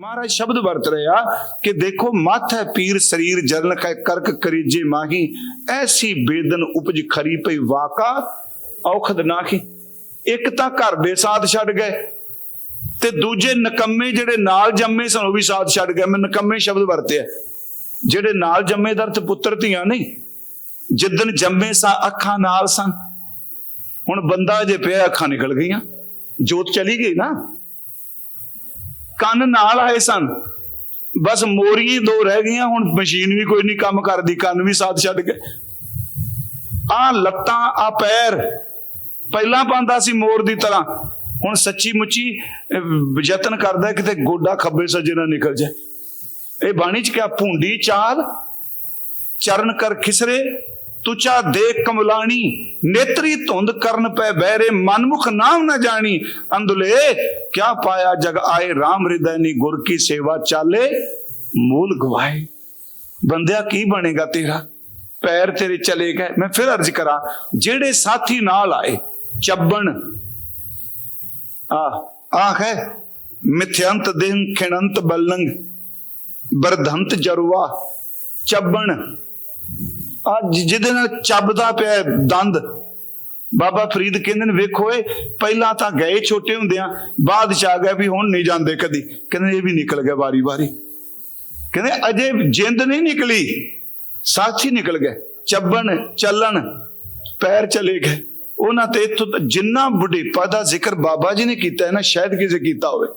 ਮਹਾਰਾਜ ਸ਼ਬਦ ਵਰਤ ਰਿਹਾ ਕਿ ਦੇਖੋ ਮੱਥ ਹੈ ਪੀਰ ਸਰੀਰ ਜਲਨ ਕੈ ਕਰਕ ਕਰੀਜੇ ਮਾਹੀ। ਐਸੀ ਬੇਦਨ ਉਪਜ ਖਰੀ ਪਈ ਵਾਕਾ, ਔਖਦ ਨਾਹੀ। ਇੱਕ ਤਾਂ ਘਰ ਦੇ ਸਾਥ ਛੱਡ ਗਏ ਤੇ ਦੂਜੇ ਨਕੰਮੇ ਜਿਹੜੇ ਨਾਲ ਜੰਮੇ ਸਨ ਉਹ ਵੀ ਸਾਥ ਛੱਡ ਗਏ। ਮੈਂ ਨਕੰਮੇ ਸ਼ਬਦ ਵਰਤਿਆ। ਜਿਹੜੇ ਨਾਲ ਜੰਮੇ ਦਰ ਪੁੱਤਰ ਧੀਆਂ ਨਹੀਂ। ਜਿੱਦਨ ਜੰਮੇ ਸਾਂ ਅੱਖਾਂ ਨਾਲ ਸਨ ਹੁਣ ਬੰਦਾ ਜੇ ਪਿਆ ਅੱਖਾਂ ਨਿਕਲ ਗਈਆਂ, ਜੋਤ ਚਲੀ ਗਈ ਨਾ। ਕੰਨ ਨਾਲ ਆਏ ਸਨ। ਬਸ ਮੋਰੀਆਂ ਦੋ ਰਹਿ ਗਈਆਂ, ਹੁਣ ਮਸ਼ੀਨ ਵੀ ਕੋਈ ਨਹੀਂ ਕੰਮ ਕਰਦੀ, ਕੰਨ ਵੀ ਸਾਥ ਛੱਡ ਗਏ ਆ ਲੱਤਾਂ ਆ ਪੈਰ, ਪਹਿਲਾਂ ਪਾਉਂਦਾ ਸੀ ਮੋਰ ਦੀ ਤਰ੍ਹਾਂ। ਹੁਣ ਸੱਚੀ ਮੁੱਚੀ ਯਤਨ ਕਰਦਾ ਕਿਤੇ ਗੋਡਾ ਖੱਬੇ ਸੱਜੇ ਨਾਲ ਨਿਕਲ ਜਾਏ। ਇਹ ਬਾਣੀ ਚ ਕਿਹਾ ਭੁੰਡੀ ਚਾਲ, ਚਰਨ ਕਰ ਖਿਸਰੇ ਤੁਚਾ ਦੇਖ ਕਮਲਾਣੀ, ਨੇਤਰੀ ਧੁੰਦ ਕਰਨ ਪੈ ਬਹਿਰੇ ਮਨਮੁਖ ਨਾਮ ਨਾ ਜਾਣੀ। ਅੰਦੁਲੇ ਕਿਆ ਪਾਇਆ ਜਗ ਆਏ RAM ਹਿਰਦੈਨੀ ਗੁਰ ਕੀ ਸੇਵਾ ਚਾਲੇ, ਮੂਲ ਗਵਾਏ। ਬੰਦਿਆ ਕੀ ਬਣੇਗਾ ਤੇਰਾ? ਪੈਰ ਤੇਰੇ ਚਲੇ ਗਏ, ਮੈਂ ਫਿਰ ਅਰਜ਼ ਕਰਾਂ, ਜਿਹੜੇ ਸਾਥੀ ਨਾਲ ਆਏ, ਚੱਬਣ। ਆ ਆਖ ਹੈ ਮਿਥਿਅੰਤ ਦਿਨ, ਖਿਣੰਤ ਬਲੰਗ ਬਰਧੰਤ ਜਰਵਾ ਚੱਬਣ। ਆ ਜਿਹਦੇ ਨਾਲ ਚੱਬਦਾ ਪਿਆ ਦੰਦ। ਬਾਬਾ ਫਰੀਦ ਕਹਿੰਦੇ ਨੇ, ਵੇਖੋ ਏ ਪਹਿਲਾਂ ਤਾਂ ਗਏ ਛੋਟੇ ਹੁੰਦਿਆਂ, ਬਾਅਦ ਚ ਆ ਗਿਆ ਵੀ ਹੁਣ ਨਹੀਂ ਜਾਂਦੇ ਕਦੀ। ਕਹਿੰਦੇ ਇਹ ਵੀ ਨਿਕਲ ਗਿਆ ਵਾਰੀ ਵਾਰੀ ਕਹਿੰਦੇ ਅਜੇ ਜਿੰਦ ਨਹੀਂ ਨਿਕਲੀ, ਸਾਥੀ ਨਿਕਲ ਗਏ ਚੱਬਣ, ਚੱਲਣ, ਪੈਰ ਚਲੇ ਗਏ। ਉਹਨਾਂ ਤੇ ਇੱਥੋਂ ਤੱਕ ਜਿੰਨਾ ਬੁਢੇਪਾ ਦਾ ਜ਼ਿਕਰ ਬਾਬਾ ਜੀ ਨੇ ਕੀਤਾ ਹੈ ਨਾ, ਸ਼ਾਇਦ ਕਿਸੇ ਕੀਤਾ ਹੋਵੇ।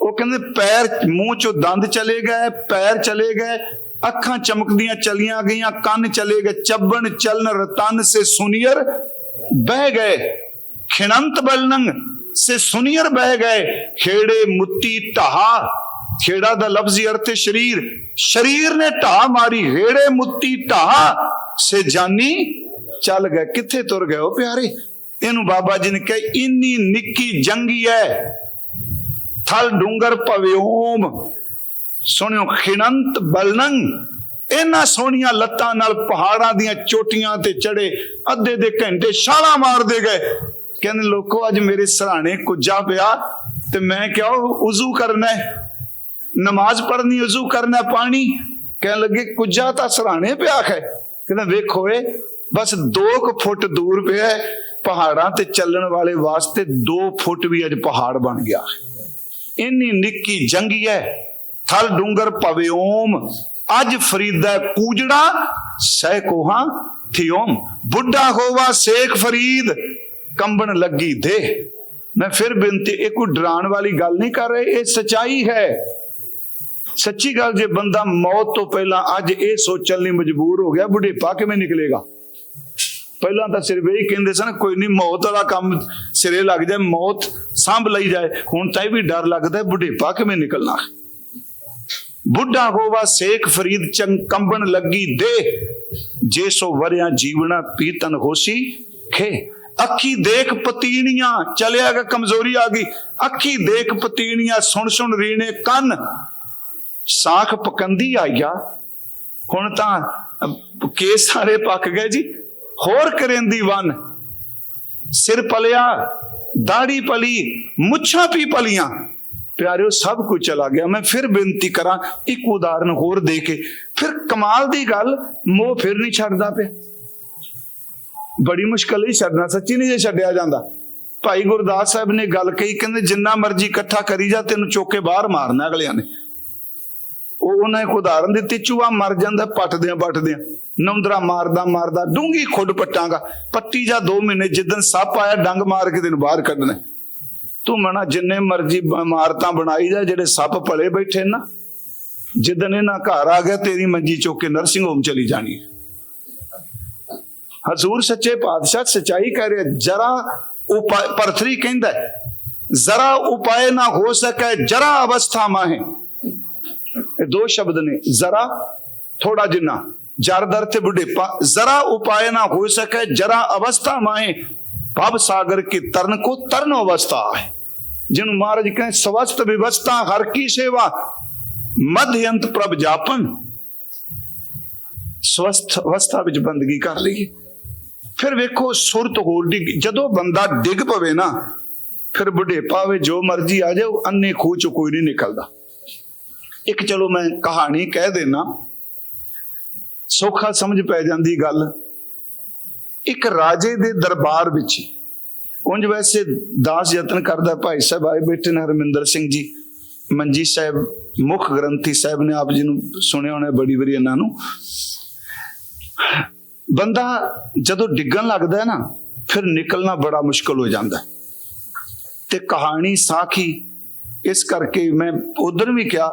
ਉਹ ਕਹਿੰਦੇ ਪੈਰ, ਮੂੰਹ ਚੋਂ ਦੰਦ ਚਲੇ ਗਏ, ਪੈਰ ਚਲੇ ਗਏ ਅੱਖਾਂ ਚਮਕਦੀਆਂ ਚਲੀਆਂ ਗਈਆਂ, ਕੰਨ ਚਲੇ ਗਏ, ਚੱਬਣ ਚਲਨ ਰਤਨ ਸੇ ਸੁਨੀਅਰ ਬਹਿ ਗਏ। ਖਿਣੰਤ ਬਲਨੰਗ ਸੇ ਸੁਨੀਅਰ ਬਹਿ ਗਏ। ਖੇੜੇ ਮੁੱਤੀ ਢਾਹ ਖੇੜਾ ਦਾ ਲਫ਼ਜ਼ੀ ਅਰਥ ਹੈ ਸਰੀਰ। ਸਰੀਰ ਨੇ ਢਾਹ ਮਾਰੀ ਹੇੜੇ ਮੁੱਤੀ ਢਾਹ ਸੇ ਜਾਨੀ ਚੱਲ ਗਏ। ਕਿੱਥੇ ਤੁਰ ਗਏ ਉਹ ਪਿਆਰੇ? ਇਹਨੂੰ ਬਾਬਾ ਜੀ ਨੇ ਕਿਹਾ, ਇੰਨੀ ਨਿੱਕੀ ਜੰਗੀ ਹੈ ਥਲ ਡੂੰਗਰ ਭਵਿਓਮ ਸੁਣਿਓ, ਖਿਣੰਤ ਬਲਨੰਗ ਇਹਨਾਂ ਸੋਹਣੀਆਂ ਲੱਤਾਂ ਨਾਲ ਪਹਾੜਾਂ ਦੀਆਂ ਚੋਟੀਆਂ ਤੇ ਚੜੇ, ਅੱਧੇ ਦੇ ਘੰਟੇ ਛਾਲਾਂ ਮਾਰਦੇ ਗਏ। ਕਹਿੰਦੇ, ਲੋਕੋ, ਅੱਜ ਮੇਰੇ ਸਰਾਣੇ ਕੁੱਜਾ ਪਿਆ ਤੇ ਮੈਂ ਕਿਹਾ ਉਜ਼ੂ ਕਰਨਾ ਹੈ। ਨਮਾਜ਼ ਪੜ੍ਹਨੀ, ਉਜ਼ੂ ਕਰਨਾ ਪਾਣੀ। ਕਹਿਣ ਲੱਗੇ, ਕੁੱਜਾ ਤਾਂ ਸਰਾਣੇ ਪਿਆ ਹੈ। ਕਹਿੰਦਾ, ਵੇਖੋ ਏ, ਬਸ 2 ਫੁੱਟ ਦੂਰ ਪਿਆ ਪਹਾੜਾਂ ਤੇ ਚੱਲਣ ਵਾਲੇ ਵਾਸਤੇ 2 ਫੁੱਟ ਵੀ ਅੱਜ ਪਹਾੜ ਬਣ ਗਿਆ ਇੰਨੀ ਨਿੱਕੀ ਜੰਗੀ ਹੈ ਥਲ ਡੂੰਗਰ ਭਵਿਓਮ ਅੱਜ ਫਰੀਦਾ ਕੂਜੜਾ, ਸਹਿ ਕੋਹਾਂ ਥਿਓਮ। ਬੁੱਢਾ ਹੋਵਾ ਸੇਖ ਫਰੀਦ, ਕੰਬਣ ਲੱਗੀ ਦੇ ਮੈਂ ਫਿਰ ਬੇਨਤੀ, ਇਹ ਕੋਈ ਡਰਾਉਣ ਵਾਲੀ ਗੱਲ ਨਹੀਂ ਕਰ ਰਹੇ, ਇਹ ਸਚਾਈ ਹੈ। ਸੱਚੀ ਗੱਲ, ਜੇ ਬੰਦਾ ਮੌਤ ਤੋਂ ਪਹਿਲਾਂ ਅੱਜ ਇਹ ਸੋਚਣ ਲਈ ਮਜਬੂਰ ਹੋ ਗਿਆ, ਬੁਢੇਪਾ ਕਿਵੇਂ ਨਿਕਲੇਗਾ? ਪਹਿਲਾਂ ਤਾਂ ਸਿਰਫ ਇਹ ਕਹਿੰਦੇ ਸਨ, ਕੋਈ ਨਹੀਂ, ਮੌਤ ਵਾਲਾ ਕੰਮ ਸਿਰੇ ਲੱਗ ਜਾਏ, ਮੌਤ ਸੰਭ ਲਈ ਜਾਏ। ਹੁਣ ਤਾਂ ਇਹ ਵੀ ਡਰ ਲੱਗਦਾ, ਬੁਢੇਪਾ ਕਿਵੇਂ ਨਿਕਲਣਾ? ਬੁੱਢਾ ਹੋਵਾ ਸੇਖ ਫਰੀਦ ਚੰਗ ਕੰਬਣ ਲੱਗੀ ਦੇ ਜੇ ਸੋ ਵਰਿਆ ਜੀਵਣਾ ਪੀਤਨ ਹੋਸੀ ਖੇ। ਅੱਖੀ ਦੇਖ ਪਤੀਣੀਆਂ ਚਲਿਆ ਗਿਆ ਕਮਜ਼ੋਰੀ ਆ ਗਈ। ਅੱਖੀ ਦੇਖ ਪਤੀਣੀਆਂ ਸੁਣ ਸੁਣ ਰੀਣੇ ਕੰਨ। ਸਾਖ ਪਕੰਦੀ ਆਇਆ ਹੁਣ ਤਾਂ ਕੇਸ ਸਾਰੇ ਪੱਕ ਗਏ ਜੀ। ਹੋਰ ਕਰੇਂਦੀ ਵਨ। ਸਿਰ ਪਲਿਆ, ਦਾੜੀ ਪਲੀ, ਮੁੱਛਾਂ ਵੀ ਪਲੀਆਂ। ਪਿਆਰਿਓ, ਸਭ ਕੁਝ ਚਲਾ ਗਿਆ। ਮੈਂ ਫਿਰ ਬੇਨਤੀ ਕਰਾਂ, ਇੱਕ ਉਦਾਹਰਨ ਹੋਰ ਦੇ ਕੇ। ਫਿਰ ਕਮਾਲ ਦੀ ਗੱਲ, ਮੋਹ ਫਿਰ ਨਹੀਂ ਛੱਡਦਾ ਪਿਆ। ਬੜੀ ਮੁਸ਼ਕਲ ਹੀ ਛੱਡਣਾ, ਸੱਚੀ ਨਹੀਂ ਜੇ ਛੱਡਿਆ ਜਾਂਦਾ। ਭਾਈ ਗੁਰਦਾਸ ਸਾਹਿਬ ਨੇ ਗੱਲ ਕਹੀ, ਕਹਿੰਦੇ, ਜਿੰਨਾ ਮਰਜ਼ੀ ਇਕੱਠਾ ਕਰੀ ਜਾ, ਤੈਨੂੰ ਚੁੱਕ ਕੇ ਬਾਹਰ ਮਾਰਨਾ ਅਗਲਿਆਂ ਨੇ। ਉਹ ਉਹਨਾਂ ਇੱਕ ਉਦਾਹਰਨ ਦਿੱਤੀ, ਚੂਹਾ ਮਰ ਜਾਂਦਾ, ਪੱਟਦਿਆਂ ਪੱਟਦਿਆਂ। ਨੌਂਦਰਾ ਮਾਰਦਾ ਮਾਰਦਾ ਡੂੰਗੀ ਖੁੱਡ ਪੱਟਾਂਗਾ। ਪੱਟੀ ਜਾ 2 ਮਹੀਨੇ ਜਿੱਦਨ ਸੱਪ ਆਇਆ, ਡੰਗ ਮਾਰ ਕੇ ਤੈਨੂੰ ਬਾਹਰ ਕੱਢਣਾ। ਤੂੰ ਮਣਾ ਜਿੰਨੇ ਮਰਜ਼ੀ ਬ- ਇਮਾਰਤਾਂ ਬਣਾਈ ਜਾ ਜਿਹੜੇ ਸੱਪ ਭਲੇ ਬੈਠੇ ਨਾ ਜਿੱਦਨ ਇਹਨਾਂ ਘਰ ਆ ਗਿਆ ਤੇਰੀ ਮੰਜੀ ਚੁੱਕ ਕੇ ਨਰਸਿੰਗ ਹੋਮ ਚਲੀ ਜਾਣੀ ਹੈ। ਹਜ਼ੂਰ ਸੱਚੇ ਪਾਤਸ਼ਾਹ ਸਚਾਈ ਕਹਿ ਰਿਹਾ ਜਰਾ ਉਪਾਏ ਪਰਥਰੀ ਕਹਿੰਦਾ ਹੈ, ਜ਼ਰਾ ਉਪਾਏ ਨਾ ਹੋ ਸਕੇ ਜਰਾ ਅਵਸਥਾ ਮਾਹੇ। ਇਹ ਦੋ ਸ਼ਬਦ ਨੇ ਜ਼ਰਾ ਥੋੜਾ ਜਿੰਨਾ ਜਰਦਰ ਤੇ ਬੁਢੇਪਾ ਜ਼ਰਾ ਉਪਾਏ ਨਾ ਹੋ ਸਕੇ ਜਰਾ ਅਵਸਥਾ ਮਾਹੇ। ਭਵ ਸਾਗਰ ਕੀ ਤਰਨ ਕੋ ਤਰਨ ਅਵਸਥਾ ਹੈ। ਜਿਹਨੂੰ ਮਹਾਰਾਜ ਕਹਿੰਦੇ, ਸਵਸਤ ਵਿਵਸਥਾ ਹਰ ਕੀ ਸੇਵਾ ਮਧਯੰਤ ਪ੍ਰਭ ਜਾਪਨ। ਸਵਸਥ ਅਵਸਥਾ ਵਿੱਚ ਬੰਦਗੀ ਕਰ ਲਈਏ। ਫਿਰ ਵੇਖੋ ਸੁਰਤ ਹੋਰ ਡਿੱਗ। ਜਦੋਂ ਬੰਦਾ ਡਿੱਗ ਪਵੇ ਨਾ, ਫਿਰ ਬੁਢੇਪਾ ਵੇ ਜੋ ਮਰਜ਼ੀ ਆ ਜਾਓ, ਅੰਨੇ ਖੂਹ ਚੋਂ ਕੋਈ ਨਹੀਂ ਨਿਕਲਦਾ। ਇੱਕ ਚਲੋ ਮੈਂ ਕਹਾਣੀ ਕਹਿ ਦੇਣਾ ਸੌਖਾ ਸਮਝ ਪੈ ਜਾਂਦੀ ਗੱਲ। ਇੱਕ ਰਾਜੇ ਦੇ ਦਰਬਾਰ ਵਿੱਚ ਉਂਝ ਵੈਸੇ ਦਾਸ ਯਤਨ ਕਰਦਾ ਭਾਈ ਸਾਹਿਬ ਆਏ ਬੈਠੇ ਨੇ ਹਰਮਿੰਦਰ ਸਿੰਘ ਜੀ। ਮੰਜੀ ਸਾਹਿਬ, ਮੁੱਖ ਗ੍ਰੰਥੀ ਸਾਹਿਬ ਨੇ ਆਪ ਜੀ ਨੂੰ ਸੁਣਿਆ ਹੋਣਾ ਬੜੀ ਵਾਰੀ ਇਹਨਾਂ ਨੂੰ। ਬੰਦਾ ਜਦੋਂ ਡਿੱਗਣ ਲੱਗਦਾ ਹੈ ਨਾ, ਫਿਰ ਨਿਕਲਣਾ ਬੜਾ ਮੁਸ਼ਕਲ ਹੋ ਜਾਂਦਾ ਤੇ ਕਹਾਣੀ ਸਾਖੀ, ਇਸ ਕਰਕੇ ਮੈਂ ਉਧਰ ਵੀ ਕਿਹਾ,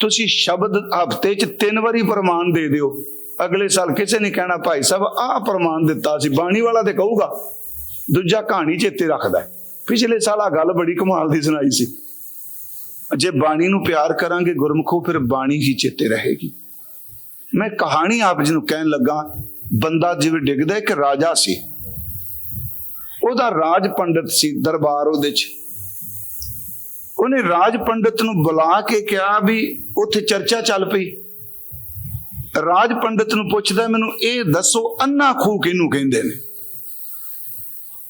ਤੁਸੀਂ ਸ਼ਬਦ ਹਫ਼ਤੇ 'ਚ ਤਿੰਨ ਵਾਰੀ ਪ੍ਰਮਾਣ ਦੇ ਦਿਓ। ਅਗਲੇ ਸਾਲ ਕਿਸੇ ਨੇ ਕਹਿਣਾ, ਭਾਈ ਸਾਹਿਬ ਆਹ ਪ੍ਰਮਾਣ ਦਿੱਤਾ ਸੀ, ਬਾਣੀ ਵਾਲਾ ਤੇ ਕਹੂਗਾ। ਦੂਜਾ ਕਹਾਣੀ ਚੇਤੇ ਰੱਖਦਾ ਹੈ। ਪਿਛਲੇ ਸਾਲ ਆ ਗੱਲ ਬੜੀ ਕਮਾਲ ਦੀ ਸੁਣਾਈ ਸੀ। ਜੇ ਬਾਣੀ ਨੂੰ ਪਿਆਰ ਕਰਾਂਗੇ ਗੁਰਮਖੋ, ਫਿਰ ਬਾਣੀ ਹੀ ਚੇਤੇ ਰਹੇਗੀ। ਮੈਂ ਕਹਾਣੀ ਆਪ ਜੀ ਨੂੰ ਕਹਿਣ ਲੱਗਾ, ਬੰਦਾ ਜਿਵੇਂ ਡਿੱਗਦਾ, ਇੱਕ ਰਾਜਾ ਸੀ। ਉਹਦਾ ਰਾਜ ਪੰਡਤ ਸੀ ਦਰਬਾਰ ਉਹਦੇ ਚ। ਉਹਨੇ ਰਾਜ ਪੰਡਤ ਨੂੰ ਬੁਲਾ ਕੇ ਕਿਹਾ ਵੀ ਉੱਥੇ ਚਰਚਾ ਚੱਲ ਪਈ। ਰਾਜ ਪੰਡਤ ਨੂੰ ਪੁੱਛਦਾ, ਮੈਨੂੰ ਇਹ ਦੱਸੋ, ਅੰਨਾ ਖੂਹ ਕਿਹਨੂੰ ਕਹਿੰਦੇ ਨੇ?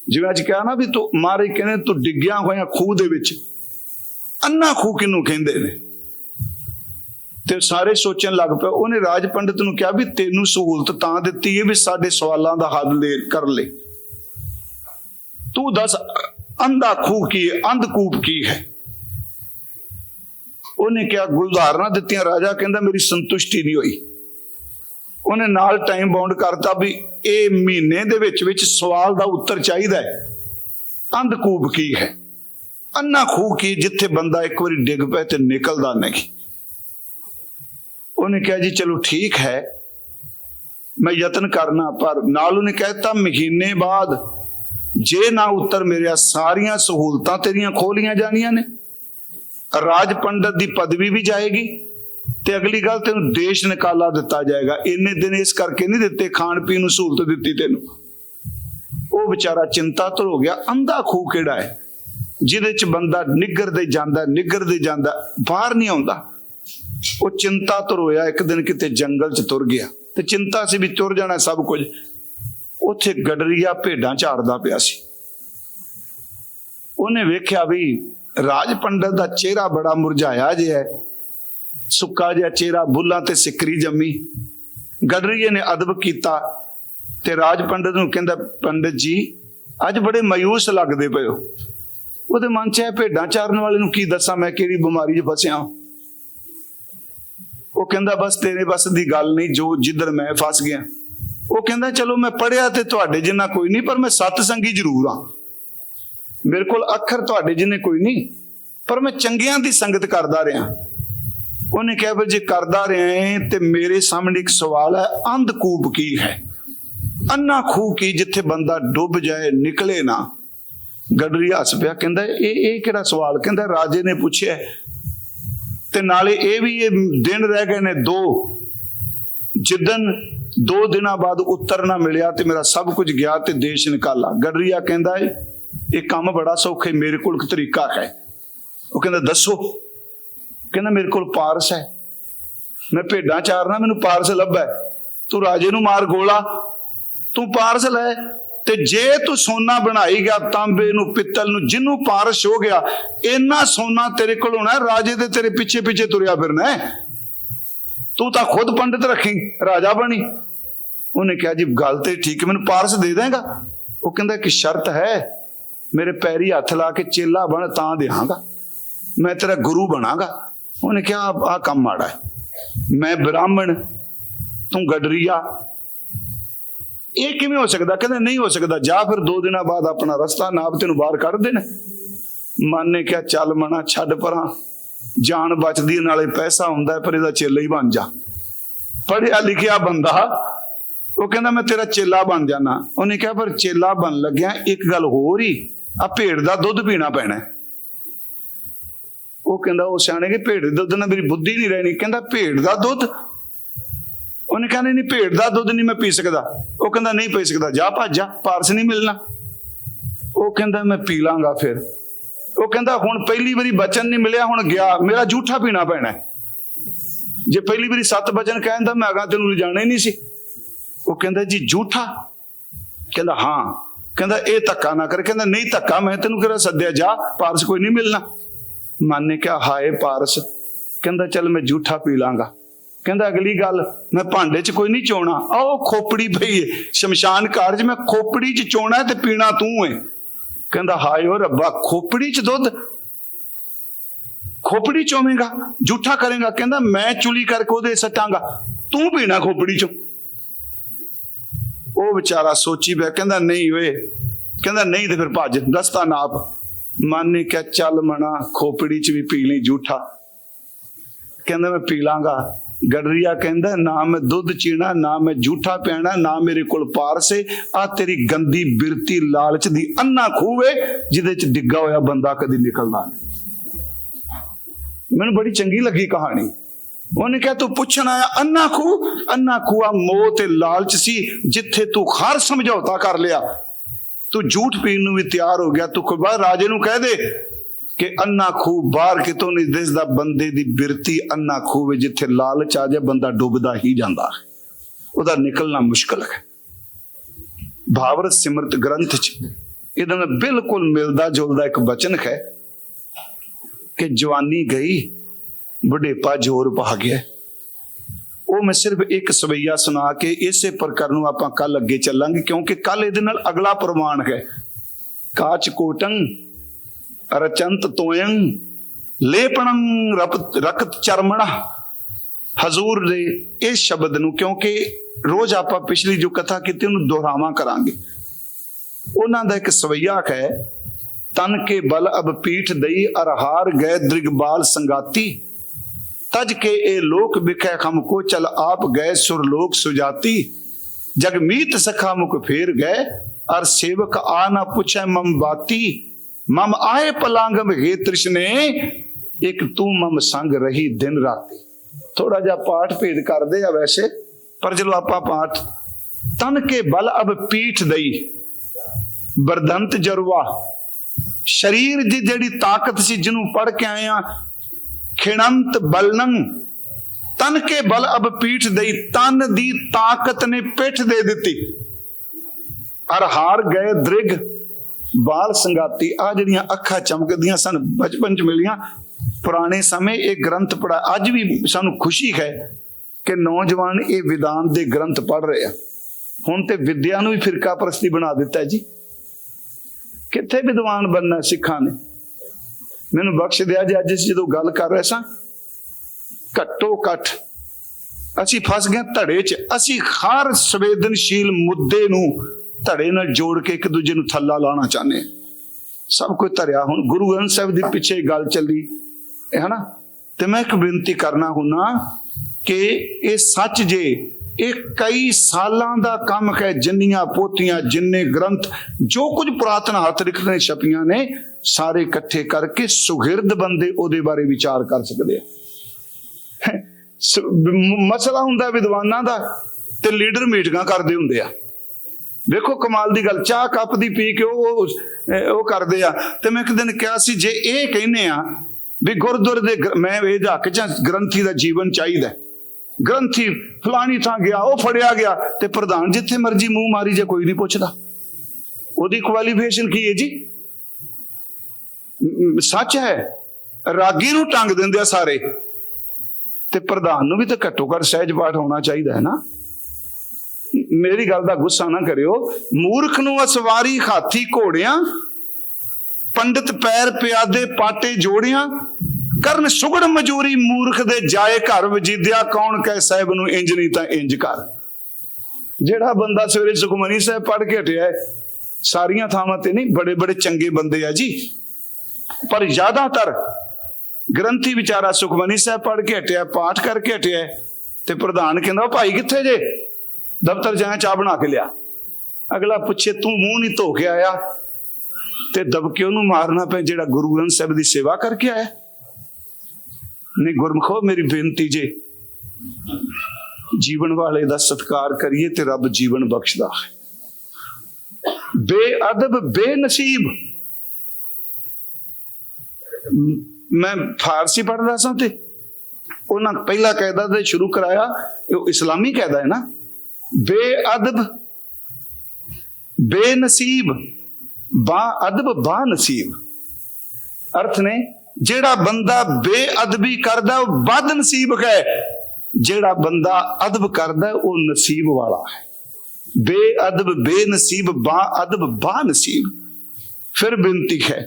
ਜਿਵੇਂ ਅੱਜ ਕਿਹਾ ਨਾ ਵੀ ਤੂੰ ਮਾਰੇ ਕਹਿੰਦੇ ਤੂੰ ਡਿੱਗਿਆ ਹੋਇਆ ਖੂਹ ਦੇ ਵਿੱਚ। ਅੰਨਾ ਖੂਹ ਕਿਹਨੂੰ ਕਹਿੰਦੇ ਨੇ? ਤੇ ਸਾਰੇ ਸੋਚਣ ਲੱਗ ਪਏ, ਉਹਨੇ ਰਾਜ ਪੰਡਿਤ ਨੂੰ ਕਿਹਾ ਵੀ ਤੈਨੂੰ ਸਹੂਲਤ ਤਾਂ ਦਿੱਤੀ ਹੈ ਵੀ ਸਾਡੇ ਸਵਾਲਾਂ ਦਾ ਹੱਲ ਲੈ, ਕਰ ਲੈ। ਤੂੰ ਦੱਸ, ਅੰਧਾ ਖੂਹ ਕੀ ਹੈ ਅੰਧਕੂਪ ਕੀ ਹੈ? ਉਹਨੇ ਕਿਹਾ ਗੁਜ਼ਾਰਨਾ ਦਿੱਤੀਆਂ, ਰਾਜਾ ਕਹਿੰਦਾ, ਮੇਰੀ ਸੰਤੁਸ਼ਟੀ ਨਹੀਂ ਹੋਈ। ਉਹਨੇ ਨਾਲ ਟਾਈਮ ਬਾਉਂਡ ਕਰਤਾ ਵੀ ਇਹ ਮਹੀਨੇ ਦੇ ਵਿੱਚ ਵਿੱਚ ਸਵਾਲ ਦਾ ਉੱਤਰ ਚਾਹੀਦਾ ਹੈ। ਅੰਧਕੂਪ ਕੀ ਹੈ? ਅੰਨਾ ਖੂਹ ਕੀ ਜਿੱਥੇ ਬੰਦਾ ਇੱਕ ਵਾਰੀ ਡਿੱਗ ਪਏ ਤੇ ਨਿਕਲਦਾ ਨਹੀਂ? ਉਹਨੇ ਕਿਹਾ ਜੀ, ਚਲੋ ਠੀਕ ਹੈ, ਮੈਂ ਯਤਨ ਕਰਨਾ, ਪਰ ਨਾਲ ਉਹਨੇ ਕਹਿਤਾ ਮਹੀਨੇ ਬਾਅਦ ਜੇ ਨਾ ਉੱਤਰ ਮੇਰੀਆਂ, ਸਾਰੀਆਂ ਸਹੂਲਤਾਂ ਤੇਰੀਆਂ ਖੋਲੀਆਂ ਜਾਣੀਆਂ ਨੇ। ਰਾਜ ਪੰਡਤ ਦੀ ਪਦਵੀ ਵੀ ਜਾਏਗੀ। ਤੇ ਅਗਲੀ ਗੱਲ ਤੈਨੂੰ ਦੇਸ਼ ਨਿਕਾਲਾ ਦਿੱਤਾ ਜਾਏਗਾ। ਇੰਨੇ ਦਿਨ ਇਸ ਕਰਕੇ ਨਹੀਂ ਦਿੱਤੇ, ਖਾਣ ਪੀਣ ਨੂੰ ਸਹੂਲਤ ਦਿੱਤੀ ਤੈਨੂੰ। ਉਹ ਵਿਚਾਰਾ ਚਿੰਤਾਤੁਰ ਹੋ ਗਿਆ, ਅੰਧਾ ਖੂਹ ਕਿਹੜਾ ਹੈ? ਜਿਹਦੇ ਚ ਬੰਦਾ ਨਿੱਗਰਦੇ ਜਾਂਦਾ ਨਿੱਗਰਦੇ ਜਾਂਦਾ, ਬਾਹਰ ਨਹੀਂ ਆਉਂਦਾ। ਉਹ ਚਿੰਤਾਤੁਰ ਹੋਇਆ ਇੱਕ ਦਿਨ ਕਿਤੇ ਜੰਗਲ ਚ ਤੁਰ ਗਿਆ। ਤੇ ਚਿੰਤਾ ਸੀ ਵੀ ਤੁਰ ਜਾਣਾ ਸਭ ਕੁਝ। ਉੱਥੇ ਗਡਰੀਆ ਭੇਡਾਂ ਝਾੜਦਾ ਪਿਆ ਸੀ। ਉਹਨੇ ਵੇਖਿਆ ਵੀ ਰਾਜ ਪੰਡਤ ਦਾ ਚਿਹਰਾ ਬੜਾ ਮੁਰਝਾਇਆ ਜਿਹਾ ਹੈ। ਸੁੱਕਾ ਜਿਹਾ ਚਿਹਰਾ, ਬੁੱਲਾਂ ਤੇ ਸਿਕਰੀ ਜੰਮੀ। ਗਡਰੀਏ ਨੇ ਅਦਬ ਕੀਤਾ ਤੇ ਰਾਜ ਪੰਡਤ ਨੂੰ ਕਹਿੰਦਾ, ਪੰਡਤ ਜੀ, ਅੱਜ ਬੜੇ ਮਾਯੂਸ ਲੱਗਦੇ ਪਏ ਹੋ। ਉਹਦੇ ਮਨ 'ਚ ਹੈ, ਭੇਡਾਂ ਚਾਰਨ ਵਾਲੇ ਨੂੰ ਕੀ ਦੱਸਾਂ, ਮੈਂ ਕਿਹੜੀ ਬਿਮਾਰੀ 'ਚ ਫਸਿਆ ਉਹ ਕਹਿੰਦਾ, ਬਸ ਤੇਰੇ ਬਸ ਦੀ ਗੱਲ ਨਹੀਂ, ਜੋ ਜਿੱਧਰ ਮੈਂ ਫਸ ਗਿਆ। ਉਹ ਕਹਿੰਦਾ, ਚਲੋ ਮੈਂ ਪੜਿਆ ਤੇ ਤੁਹਾਡੇ ਜਿੰਨਾ ਕੋਈ ਨਹੀਂ, ਪਰ ਮੈਂ ਸਤ ਸੰਗੀ ਜ਼ਰੂਰ ਹਾਂ। ਮੇਰੇ ਕੋਲ ਅੱਖਰ ਤੁਹਾਡੇ ਜਿੰਨੇ ਕੋਈ ਨਹੀਂ, ਪਰ ਮੈਂ ਚੰਗਿਆਂ ਦੀ ਸੰਗਤ ਕਰਦਾ ਰਿਹਾ। ਉਹਨੇ ਕਿਹਾ ਵੀ ਜੇ ਕਰਦਾ ਰਿਹਾ ਹੈ ਤੇ ਮੇਰੇ ਸਾਹਮਣੇ ਇੱਕ ਸਵਾਲ ਹੈ ਅੰਧਕੂਪ ਕੀ ਹੈ? ਅੰਨਾ ਖੂਹ ਕੀ ਜਿੱਥੇ ਬੰਦਾ ਡੁੱਬ ਜਾਏ, ਨਿਕਲੇ ਨਾ? ਗਡਰੀ ਹੱਸ ਪਿਆ, ਕਹਿੰਦਾ, ਇਹ ਇਹ ਕਿਹੜਾ ਸਵਾਲ? ਕਹਿੰਦਾ, ਰਾਜੇ ਨੇ ਪੁੱਛਿਆ। ਤੇ ਨਾਲੇ ਇਹ ਵੀ ਇਹ ਦਿਨ ਰਹਿ ਗਏ ਨੇ ਦੋ। ਜਿੱਦਨ ਦੋ ਦਿਨਾਂ ਬਾਅਦ ਉੱਤਰ ਨਾ ਮਿਲਿਆ ਤੇ ਮੇਰਾ ਸਭ ਕੁਝ ਗਿਆ ਤੇ ਦੇਸ਼ ਨਿਕਾਲਾ। ਗਡਰੀਆ ਕਹਿੰਦਾ ਏ, ਇਹ ਕੰਮ ਬੜਾ ਸੌਖਾ ਮੇਰੇ ਕੋਲ ਇੱਕ ਤਰੀਕਾ ਹੈ। ਉਹ ਕਹਿੰਦਾ, ਦੱਸੋ। ਕਹਿੰਦਾ ਮੇਰੇ ਕੋਲ ਪਾਰਸ ਹੈ। ਮੈਂ ਭੇਡਾਂ ਚਾਰਨਾ, ਮੈਨੂੰ ਪਾਰਸ ਲੱਭਾ। ਹੈ। ਤੂੰ ਰਾਜੇ ਨੂੰ ਮਾਰ ਗੋਲਾ। ਤੂੰ ਪਾਰਸ ਲੈ। ਤੇ ਜੇ ਤੂੰ ਸੋਨਾ ਬਣਾਈ ਗਿਆ, ਤਾਂਬੇ ਨੂੰ, ਪਿੱਤਲ ਨੂੰ, ਜਿੰਨੂੰ ਪਾਰਸ ਹੋ ਗਿਆ, ਇੰਨਾ ਸੋਨਾ ਤੇਰੇ ਕੋਲ ਹੋਣਾ ਰਾਜੇ ਦੇ ਤੇਰੇ ਪਿੱਛੇ ਪਿੱਛੇ ਤੁਰਿਆ ਫਿਰਨਾ ਤੂੰ ਤਾਂ ਖੁਦ ਪੰਡਿਤ ਰੱਖੀ, ਰਾਜਾ ਬਣੀ। ਉਹਨੇ ਕਿਹਾ, ਜੀ, ਗੱਲ ਤੇ ਠੀਕ ਮੈਨੂੰ ਪਾਰਸ ਦੇ ਦੇਗਾ? ਉਹ ਕਹਿੰਦਾ, ਕਿ ਸ਼ਰਤ ਹੈ, ਮੇਰੇ ਪੈਰੀ ਹੱਥ ਲਾ ਕੇ ਚੇਲਾ ਬਣ ਤਾਂ ਦੇਹਾਂਗਾ ਮੈਂ ਤੇਰਾ ਗੁਰੂ ਬਣਾਂਗਾ। ਉਹਨੇ ਕਿਹਾ ਆ ਕੰਮ ਮਾੜਾ ਹੈ। ਮੈਂ ਬ੍ਰਾਹਮਣ, ਤੂੰ ਗਡਰੀਆ। ਇਹ ਕਿਵੇਂ ਹੋ ਸਕਦਾ? ਕਹਿੰਦਾ, ਨਹੀਂ ਹੋ ਸਕਦਾ। ਜਾ ਫਿਰ ਦੋ ਦਿਨਾਂ ਬਾਅਦ ਆਪਣਾ ਰਸਤਾ ਨਾਪ ਤੈਨੂੰ ਬਾਹਰ ਕੱਢ ਦੇਣ। ਮਨ ਨੇ ਕਿਹਾ, ਚੱਲ ਮਣਾ ਛੱਡ ਪਰਾਂ। ਜਾਨ ਬਚਦੀ ਨਾਲੇ ਪੈਸਾ ਹੁੰਦਾ ਪਰ ਇਹਦਾ ਚੇਲਾ ਹੀ ਬਣ ਜਾ। ਪੜਿਆ ਲਿਖਿਆ ਬੰਦਾ, ਉਹ ਕਹਿੰਦਾ, ਮੈਂ ਤੇਰਾ ਚੇਲਾ ਬਣ ਜਾਣਾ ਉਹਨੇ ਕਿਹਾ, ਪਰ ਚੇਲਾ ਬਣ ਲੱਗਿਆ ਇੱਕ ਗੱਲ ਹੋਰ ਹੀ ਆ ਭੇਡ ਦਾ ਦੁੱਧ ਪੀਣਾ ਪੈਣਾ ਉਹ ਕਹਿੰਦਾ, ਉਹ ਸਿਆਣੇ ਕਿ ਭੇਡ ਦੇ ਦੁੱਧ ਨਾਲ ਮੇਰੀ ਬੁੱਧੀ ਨਹੀਂ ਰਹਿਣੀ। ਕਹਿੰਦਾ, ਭੇਡ ਦਾ ਦੁੱਧ? ਉਹਨੇ ਕਹਿੰਦਾ ਨਹੀਂ ਭੇਡ ਦਾ ਦੁੱਧ ਨਹੀਂ ਮੈਂ ਪੀ ਸਕਦਾ। ਉਹ ਕਹਿੰਦਾ, ਨਹੀਂ ਪੀ ਸਕਦਾ, ਜਾ ਭੱਜ ਜਾ, ਪਾਰਸ ਨਹੀਂ ਮਿਲਣਾ। ਉਹ ਕਹਿੰਦਾ, ਮੈਂ ਪੀ ਲਾਂਗਾ ਫਿਰ। ਉਹ ਕਹਿੰਦਾ, ਹੁਣ ਪਹਿਲੀ ਵਾਰੀ ਬਚਨ ਨਹੀਂ ਮਿਲਿਆ, ਹੁਣ ਗਿਆ। ਮੇਰਾ ਝੂਠਾ ਪੀਣਾ ਪੈਣਾ ਜੇ ਪਹਿਲੀ ਵਾਰੀ ਸੱਤ ਬਚਨ ਕਹਿੰਦਾ ਮੈਂ ਅਗਾ ਤੈਨੂੰ ਲਿਜਾਣਾ ਹੀ ਨਹੀਂ ਸੀ। ਉਹ ਕਹਿੰਦਾ, ਜੀ ਝੂਠਾ ਕਹਿੰਦਾ, ਹਾਂ। ਕਹਿੰਦਾ, ਇਹ ਧੱਕਾ ਨਾ ਕਰ। ਕਹਿੰਦਾ, ਨਹੀਂ ਧੱਕਾ, ਮੈਂ ਤੈਨੂੰ ਕਿਹੜਾ ਸੱਦਿਆ, ਜਾ, ਪਾਰਸ ਕੋਈ ਨਹੀਂ ਮਿਲਣਾ। ਮਨ ਨੇ ਕਿਹਾ, ਹਾਏ ਪਾਰਸ, ਕਹਿੰਦਾ, ਚੱਲ ਮੈਂ ਝੂਠਾ ਪੀ ਲਾਂਗਾ। ਕਹਿੰਦਾ, ਅਗਲੀ ਗੱਲ, ਮੈਂ ਭਾਂਡੇ 'ਚ ਕੋਈ ਨਹੀਂ ਚੋਣਾ। ਆ ਉਹ ਖੋਪੜੀ ਪਈ ਏ, ਸ਼ਮਸ਼ਾਨ ਕਾਰਜ ਮੈਂ ਖੋਪੜੀ 'ਚ ਚੋਣਾ ਤੇ ਪੀਣਾ ਤੂੰ ਏ। ਕਹਿੰਦਾ, ਹਾਏ ਓ ਰੱਬਾ, ਖੋਪੜੀ 'ਚ ਦੁੱਧ? ਖੋਪੜੀ ਚੋਵੇਂਗਾ ਝੂਠਾ ਕਰੇਗਾ। ਕਹਿੰਦਾ, ਮੈਂ ਚੁਲੀ ਕਰਕੇ ਉਹਦੇ ਸਟਾਂਗਾ। ਤੂੰ ਪੀਣਾ ਖੋਪੜੀ 'ਚੋਂ। ਉਹ ਵਿਚਾਰਾ ਸੋਚੀ ਪਿਆ, ਕਹਿੰਦਾ, ਨਹੀਂ ਓਏ। ਕਹਿੰਦਾ, ਨਹੀਂ ਤੇ ਫਿਰ ਭੱਜ ਰਸਤਾ ਨਾਪ। ਮਨ ਨੇ ਕਿਹਾ, ਚੱਲ ਮਣਾ ਖੋਪੜੀ 'ਚ ਵੀ ਪੀ ਲਈ ਝੂਠਾ ਕਹਿੰਦਾ, ਮੈਂ ਪੀ ਲਾਂਗਾ। ਗੜਰੀਆ ਕਹਿੰਦਾ, ਨਾ ਮੈਂ ਦੁੱਧ ਚੀਣਾ, ਨਾ ਮੈਂ ਝੂਠਾ ਪੈਣਾ ਨਾ ਮੇਰੇ ਕੋਲ ਪਾਰਸ ਏ। ਆ ਤੇਰੀ ਗੰਦੀ ਬਿਰਤੀ ਲਾਲਚ ਦੀ ਅੰਨਾ ਖੂਵੇ ਜਿਹਦੇ 'ਚ ਡਿੱਗਾ ਹੋਇਆ ਬੰਦਾ ਕਦੀ ਨਿਕਲਦਾ ਨਹੀਂ। ਮੈਨੂੰ ਬੜੀ ਚੰਗੀ ਲੱਗੀ ਕਹਾਣੀ। ਉਹਨੇ ਕਿਹਾ, ਤੂੰ ਪੁੱਛਣ ਆਇਆ, ਅੰਨਾ ਖੂ ਅੰਨਾ ਖੂਆ ਮੋਹ ਤੇ ਲਾਲਚ ਸੀ, ਜਿੱਥੇ ਤੂੰ ਖਾਰ ਸਮਝੌਤਾ ਕਰ ਲਿਆ। ਤੂੰ ਝੂਠ ਪੀਣ ਨੂੰ ਵੀ ਤਿਆਰ ਹੋ ਗਿਆ, ਤੂੰ ਕੋਈ ਬਾਹਰ ਰਾਜੇ ਨੂੰ ਕਹਿ ਦੇ ਕਿ ਅੰਨਾ ਖੂਹ ਬਾਹਰ ਕਿਤੋਂ ਨਹੀਂ ਦਿਸਦਾ ਬੰਦੇ ਦੀ ਬਿਰਤੀ ਅੰਨਾ ਖੂਹ ਵਿੱਚ ਜਿੱਥੇ ਲਾਲਚ ਆ ਜਾ ਬੰਦਾ ਡੁੱਬਦਾ ਹੀ ਜਾਂਦਾ ਉਹਦਾ ਨਿਕਲਣਾ ਮੁਸ਼ਕਲ ਹੈ। ਭਾਵਰਤ ਸਿਮਰਤ ਗ੍ਰੰਥ ਚ ਇਹਦਾ ਨਾਲ ਬਿਲਕੁਲ ਮਿਲਦਾ ਜੁਲਦਾ ਇੱਕ ਬਚਨ ਹੈ ਕਿ ਜਵਾਨੀ ਗਈ, ਬੁਢੇਪਾ ਜ਼ੋਰ ਪਾ ਗਿਆ। ਉਹ ਮੈਂ ਸਿਰਫ ਇੱਕ ਸਵਈਆ ਸੁਣਾ ਕੇ ਇਸੇ ਪ੍ਰਕਾਰ ਨੂੰ ਆਪਾਂ ਕੱਲ ਅੱਗੇ ਚੱਲਾਂਗੇ, ਕਿਉਂਕਿ ਕੱਲ ਇਹਦੇ ਨਾਲ ਅਗਲਾ ਪ੍ਰਮਾਣ ਹੈ। ਕਾਚ ਕੋਟੰ, ਰਚੰਤ ਤੋਯੰ ਲੇਪਣੰ ਰਕਤ ਚਰਮਣਾ। ਹਜ਼ੂਰ ਦੇ ਇਸ ਸ਼ਬਦ ਨੂੰ, ਕਿਉਂਕਿ ਰੋਜ਼ ਆਪਾਂ ਪਿਛਲੀ ਜੋ ਕਥਾ ਕੀਤੀ ਉਹਨੂੰ ਦੁਹਰਾਵਾਂ ਕਰਾਂਗੇ। ਉਹਨਾਂ ਦਾ ਇੱਕ ਸਵਈਆ ਹੈ, ਤਨ ਕੇ ਬਲ ਅਬ ਪੀਠ ਦਈ ਅਰਹਾਰ ਗਏ ਦ੍ਰਿਗਬਾਲ ਸੰਗਾਤੀ। ਤਜ ਕੇ ਇਹ ਲੋਕ ਵਿਖੇ ਖਮ ਕੋ ਚਲ ਆਪ ਗਏ ਸੁਰ ਲੋਕ ਸੁਜਾਤੀ। ਜਗਮੀਤ ਸਖਾ ਮੁਖ ਫੇਰ ਗਏ, ਅਰ ਸੇਵਕ ਆ ਨਾ ਪੁੱਛੈ ਮਮ ਬਾਤੀ। ਮਮ ਆਏ ਪਲਾਂਗਮ ਹੈ ਤ੍ਰਿਸ਼ਨੇ, ਇੱਕ ਤੂੰ ਮਮ ਸੰਗ ਰਹੀ ਦਿਨ ਰਾਤੀ। ਥੋੜਾ ਜਿਹਾ ਪਾਠ ਭੇਦ ਕਰਦੇ ਆ ਵੈਸੇ, ਪਰ ਜਦੋਂ ਆਪਾਂ ਪਾਠ। ਤਨ ਕੇ ਬਲ ਅਬ ਪੀਠ ਦਈ ਬਰਦੰਤ ਜਰਵਾ ਸਰੀਰ ਦੀ ਜਿਹੜੀ ਤਾਕਤ ਸੀ, ਜਿਹਨੂੰ ਪੜ ਕੇ ਆਏ ਆ ਖਿਣੰਤ ਬਲਨੰ, ਤਨ ਕੇ ਬਲ ਅਬ ਪੀਠ ਦਈ, ਤਨ ਦੀ ਤਾਕਤ ਨੇ ਪਿੱਠ ਦੇ ਦਿੱਤੀ। ਅਰ ਹਾਰ ਗਏ ਦ੍ਰਿਗ, ਬਾਲ ਸੰਗਾਤੀ ਆ ਜਿਹੜੀਆਂ ਅੱਖਾਂ ਚਮਕਦੀਆਂ ਸਨ, ਬਚਪਨ ਚ ਮਿਲੀਆਂ, ਪੁਰਾਣੇ ਸਮੇਂ ਇਹ ਗ੍ਰੰਥ ਪੜਾ ਅੱਜ ਵੀ ਸਾਨੂੰ ਖੁਸ਼ੀ ਹੈ ਕਿ ਨੌਜਵਾਨ ਇਹ ਵਿਦਾਨ ਦੇ ਗ੍ਰੰਥ ਪੜ ਰਹੇ ਆ। ਹੁਣ ਤੇ ਵਿਦਿਆ ਨੂੰ ਵੀ ਫਿਰਕਾ ਪ੍ਰਸਤੀ ਬਣਾ ਦਿੱਤਾ ਜੀ। ਕਿੱਥੇ ਵਿਦਵਾਨ ਬਣਨਾ ਸਿੱਖਾਂ ਨੇ? ਮੈਨੂੰ ਬਖਸ਼ ਦਿਆ ਜੇ ਅੱਜ ਅਸੀਂ ਜਦੋਂ ਗੱਲ ਕਰ ਰਹੇ ਸਾਂ, ਘੱਟੋ ਘੱਟ ਅਸੀਂ ਫਸ ਗਏ ਧੜੇ 'ਚ, ਅਸੀਂ ਹਰ ਸੰਵੇਦਨਸ਼ੀਲ ਮੁੱਦੇ ਨੂੰ ਧੜੇ ਨਾਲ ਜੋੜ ਕੇ ਇੱਕ ਦੂਜੇ ਨੂੰ ਥੱਲਾ ਲਾਉਣਾ ਚਾਹੁੰਦੇ ਹਾਂ। ਸਭ ਕੁਝ ਧਰਿਆ ਹੁਣ, ਗੁਰੂ ਗ੍ਰੰਥ ਸਾਹਿਬ ਦੇ ਪਿੱਛੇ ਗੱਲ ਚੱਲੀ ਹੈ ਨਾ ਤੇ ਮੈਂ ਇੱਕ ਬੇਨਤੀ ਕਰਨਾ ਹੁੰਨਾ ਕਿ ਇਹ ਸੱਚ ਜੇ ਇਹ ਕਈ ਸਾਲਾਂ ਦਾ ਕੰਮ ਹੈ, ਜਿੰਨੀਆਂ ਪੋਥੀਆਂ, ਜਿੰਨੇ ਗ੍ਰੰਥ, ਜੋ ਕੁਝ ਪੁਰਾਤਨ ਹੱਥ ਲਿਖਤ ਛਪੀਆਂ ਨੇ, ਸਾਰੇ ਇਕੱਠੇ ਕਰਕੇ ਸੁਗਿਰਦ ਬੰਦੇ ਉਹਦੇ ਬਾਰੇ ਵਿਚਾਰ ਕਰ ਸਕਦੇ ਆ। ਮਸਲਾ ਹੁੰਦਾ ਵਿਦਵਾਨਾਂ ਦਾ ਤੇ ਲੀਡਰ ਮੀਟਿੰਗਾਂ ਕਰਦੇ ਹੁੰਦੇ ਆ। ਵੇਖੋ ਕਮਾਲ ਦੀ ਗੱਲ, ਚਾਹ ਕੱਪ ਦੀ ਪੀ ਕੇ ਉਹ, ਉਹ- ਕਰਦੇ ਆ। ਤੇ ਮੈਂ ਇੱਕ ਦਿਨ ਕਿਹਾ ਸੀ, ਜੇ ਇਹ ਕਹਿੰਨੇ ਆ ਵੀ ਗੁਰਦੁਆਰੇ ਦੇ ਮੈਂ ਇਹ ਹੱਕ ਚ ਗ੍ਰੰਥੀ ਦਾ ਜੀਵਨ ਚਾਹੀਦਾ ਗ੍ਰੰਥੀ ਫਲਾਣੀ ਥਾਂ ਗਿਆ, ਉਹ ਫੜਿਆ ਗਿਆ ਤੇ ਪ੍ਰਧਾਨ ਜਿੱਥੇ ਮਰਜ਼ੀ ਮੂੰਹ ਮਾਰੀ ਜੇ ਕੋਈ ਨਹੀਂ ਪੁੱਛਦਾ। ਉਹਦੀ ਕੁਆਲੀਫਿਕੇਸ਼ਨ ਕੀ ਹੈ ਜੀ? ਸੱਚ ਹੈ, ਰਾਗੀ ਨੂੰ ਟੰਗ ਦਿੰਦੇ ਆ ਸਾਰੇ। ਤੇ ਪ੍ਰਧਾਨ ਨੂੰ ਵੀ ਤਾਂ ਘੱਟੋ ਘੱਟ ਸਹਿਜ ਪਾਠ ਹੋਣਾ ਚਾਹੀਦਾ ਹੈ ਨਾ। ਮੇਰੀ ਗੱਲ ਦਾ ਗੁੱਸਾ ਨਾ ਕਰਿਓ, ਮੂਰਖ ਨੂੰ ਅਸਵਾਰੀ ਹਾਥੀ ਘੋੜਿਆਂ, ਪੰਡਿਤ ਪੈਰ ਪਿਆਦੇ ਪਾਟੇ ਜੋੜਿਆਂ ਕਰਨ ਸੁਗੜ ਮਜੂਰੀ ਮੂਰਖ ਦੇ ਜਾਏ ਘਰ ਵਜੀਦਿਆ ਕੌਣ ਕਹਿ ਸਾਹਿਬ ਨੂੰ ਇੰਜ ਨਹੀਂ ਤਾਂ ਇੰਜ ਕਰ। ਜਿਹੜਾ ਬੰਦਾ ਸਵੇਰੇ ਸੁਖਮਨੀ ਸਾਹਿਬ ਪੜ੍ਹ ਕੇ ਹਟਿਆ ਹੈ, ਸਾਰੀਆਂ ਥਾਵਾਂ ਤੇ ਨਹੀਂ ਬੜੇ ਬੜੇ ਚੰਗੇ ਬੰਦੇ ਆ ਜੀ। ਪਰ ਜ਼ਿਆਦਾਤਰ ਗ੍ਰੰਥੀ ਵਿਚਾਰਾ ਸੁਖਮਨੀ ਸਾਹਿਬ ਪੜ੍ਹ ਕੇ ਹਟਿਆ ਪਾਠ ਕਰਕੇ ਹਟਿਆ ਹੈ, ਤੇ ਪ੍ਰਧਾਨ ਕਹਿੰਦਾ "ਉਹ ਭਾਈ ਕਿੱਥੇ ਜੇ? ਦਫ਼ਤਰ ਜਾਇਆ ਚਾਹ ਬਣਾ ਕੇ ਲਿਆ। ਅਗਲਾ ਪੁੱਛੇ ਤੂੰ ਮੂੰਹ ਨਹੀਂ ਧੋ ਕੇ ਆਇਆ? ਤੇ ਦਬਕੇ ਉਹਨੂੰ ਮਾਰਨਾ ਪਏ ਜਿਹੜਾ ਗੁਰੂ ਗ੍ਰੰਥ ਸਾਹਿਬ ਦੀ ਸੇਵਾ ਕਰਕੇ ਆਇਆ। ਨਹੀਂ ਗੁਰਮਖੋ ਮੇਰੀ ਬੇਨਤੀ ਜੇ ਜੀਵਨ ਵਾਲੇ ਦਾ ਸਤਿਕਾਰ ਕਰੀਏ ਤੇ ਰੱਬ ਜੀਵਨ ਬਖਸ਼ਦਾ ਹੈ। ਬੇਅਦਬ, ਬੇਨਸੀਬ। ਮੈਂ ਫਾਰਸੀ ਪੜ੍ਹਦਾ ਸਾਂ ਤੇ ਉਹਨਾਂ ਪਹਿਲਾ ਕਾਇਦਾ ਤੇ ਸ਼ੁਰੂ ਕਰਾਇਆ ਉਹ ਇਸਲਾਮੀ ਕਾਇਦਾ ਹੈ ਨਾ। ਬੇਅਦਬ, ਬੇਨਸੀਬ ਬਾ ਅਦਬ ਬਾ ਨਸੀਬ ਅਰਥ ਨੇ ਜਿਹੜਾ ਬੰਦਾ ਬੇਅਦਬੀ ਕਰਦਾ, ਉਹ ਵੱਧ ਨਸੀਬ ਹੈ। ਜਿਹੜਾ ਬੰਦਾ ਅਦਬ ਕਰਦਾ, ਉਹ ਨਸੀਬ ਵਾਲਾ ਹੈ। ਬੇਅਦਬ, ਬੇਨਸੀਬ ਬਾ ਅਦਬ ਬਾ ਨਸੀਬ ਫਿਰ ਬੇਨਤੀ ਹੈ,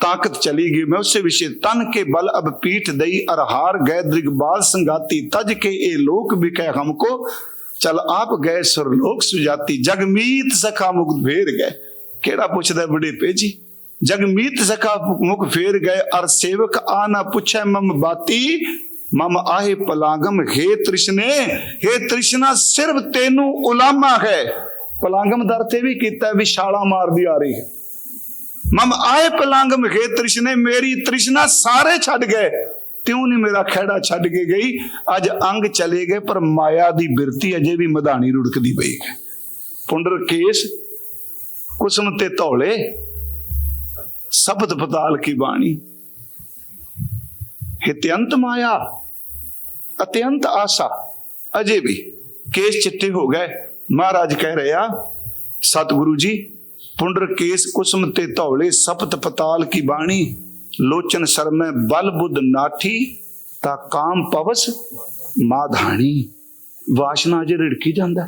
ਤਾਕਤ ਚਲੀ ਗਈ। ਮੈਂ ਉਸੇ ਵਿਸ਼ੇ ਤਨ ਕੇ ਬਲ ਅਬ ਪੀਠ ਦਈ ਅਰਹਾਰ ਗਏ। ਦ੍ਰਿਗਬਾਲ ਸੰਗਾਤੀ ਤਜ ਕੇ ਇਹ ਲੋਕ ਵੀ ਕਹਿ ਹਮ ਕੋ ਚਲ ਆਪ ਗਏ ਸੁਰ ਲੋਕ ਸੁਜਾਤੀ। ਜਗਮੀਤ ਸਖਾ ਮੁਕਤ ਫੇਰ ਗਏ। ਕਿਹੜਾ ਪੁੱਛਦਾ ਬੜੇ ਪੇਜੀ जगमीत सखा मुख फेर गए अर सेवक आना पूछे मम बाती मम आहे पलागम हे तृष्णे हे तृष्णा सिर्फ तेनू उलामा है पलागम दर ते भी कीता है, भी छाला मारदी आ रही है ਮਮ ਆਏ ਪਲੰਗ ਮਖੇ ਤ੍ਰਿਸ਼ਨੇ ਮੇਰੀ ਤ੍ਰਿਸ਼ਨਾ ਸਾਰੇ ਛੱਡ ਗਏ ਤਿਉ ਨਹੀਂ ਮੇਰਾ ਖਹਿੜਾ ਛੱਡ ਕੇ ਗਈ ਅੱਜ ਅੰਗ ਚਲੇ ਗਏ ਪਰ ਮਾਇਆ ਦੀ ਬਿਰਤੀ ਅਜੇ ਵੀ ਮਧਾਣੀ ਰੁੜਕਦੀ ਪਈ ਹੈ ਪੁੰਡਰ ਕੇਸ ਕੁਸਮ ਤੇ ਧੌਲੇ ਸਬਦ ਪਤਾਲ ਕੀ ਬਾਣੀ? ਹਿਤਿਅੰਤ ਮਾਇਆ, ਅਤਿਅੰਤ ਆਸਾ, ਅਜੇ ਵੀ ਕੇਸ ਚਿੱਟੇ ਹੋ ਗਏ। ਮਹਾਰਾਜ ਕਹਿ ਰਿਹਾ ਸਤਿਗੁਰੂ ਜੀ, ਪੁੰਡਰ ਕੇਸ ਕੁਸਮ ਤੇ ਧੌਲੇ ਸਪਤ ਪਤਾਲ ਕੀ ਬਾਣੀ? ਲੋਚਨ ਸਰਮੈ ਬਲ ਬੁੱਧ ਨਾਠੀ, ਤਾ ਕਾਮ ਪਵਸ ਮਾਧਾਣੀ। ਵਾਸ਼ਨਾ ਜੇ ਰਿੜਕੀ ਜਾਂਦਾ।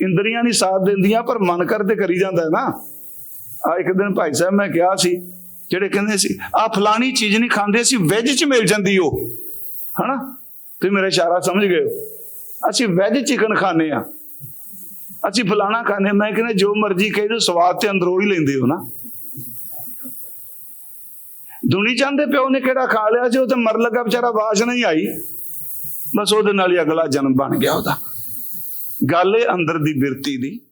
ਇੰਦਰੀਆਂ ਨਹੀਂ ਸਾਥ ਦਿੰਦੀਆਂ, ਪਰ ਮਨ ਕਰਦੇ ਕਰੀ ਜਾਂਦਾ ਹੈ ਨਾ। ਆ ਇੱਕ ਦਿਨ ਭਾਈ ਸਾਹਿਬ ਮੈਂ ਕਿਹਾ ਸੀ, ਜਿਹੜੇ ਕਹਿੰਦੇ ਸੀ, ਆ ਫਲਾਣੀ ਚੀਜ਼ ਨਹੀਂ ਖਾਂਦੇ ਸੀ ਵੈਜ ਚ ਮਿਲ ਜਾਂਦੀ ਉਹ। ਹਨਾ? ਤੁਸੀਂ ਮੇਰਾ ਇਸ਼ਾਰਾ ਸਮਝ ਗਏ ਹੋ। ਅਸੀਂ ਵੈਜ ਚਿਕਨ ਖਾਂਦੇ ਆ ਅਸੀਂ ਫਲਾਣਾ ਖਾਂਦੇ ਹਾਂ। ਮੈਂ ਕਹਿੰਦਾ, ਜੋ ਮਰਜ਼ੀ ਕਹੇ ਜੋ ਸਵਾਦ ਤੇ ਅੰਦਰੋਂ ਹੀ ਲੈਂਦੇ ਹੋ ਨਾ। ਦੁਨੀ ਚੰਦ ਪਿਓ ਨੇ ਕਿਹੜਾ ਖਾ ਲਿਆ ਸੀ, ਉਹ ਤੇ ਮਰ ਲੱਗਾ, ਵਿਚਾਰਾ ਆਵਾਜ਼ ਨਹੀਂ ਆਈ। ਬਸ ਉਹਦੇ ਨਾਲ ਹੀ ਅਗਲਾ ਜਨਮ ਬਣ ਗਿਆ ਉਹਦਾ। ਗੱਲ ਇਹ ਅੰਦਰ ਦੀ ਬਿਰਤੀ ਦੀ।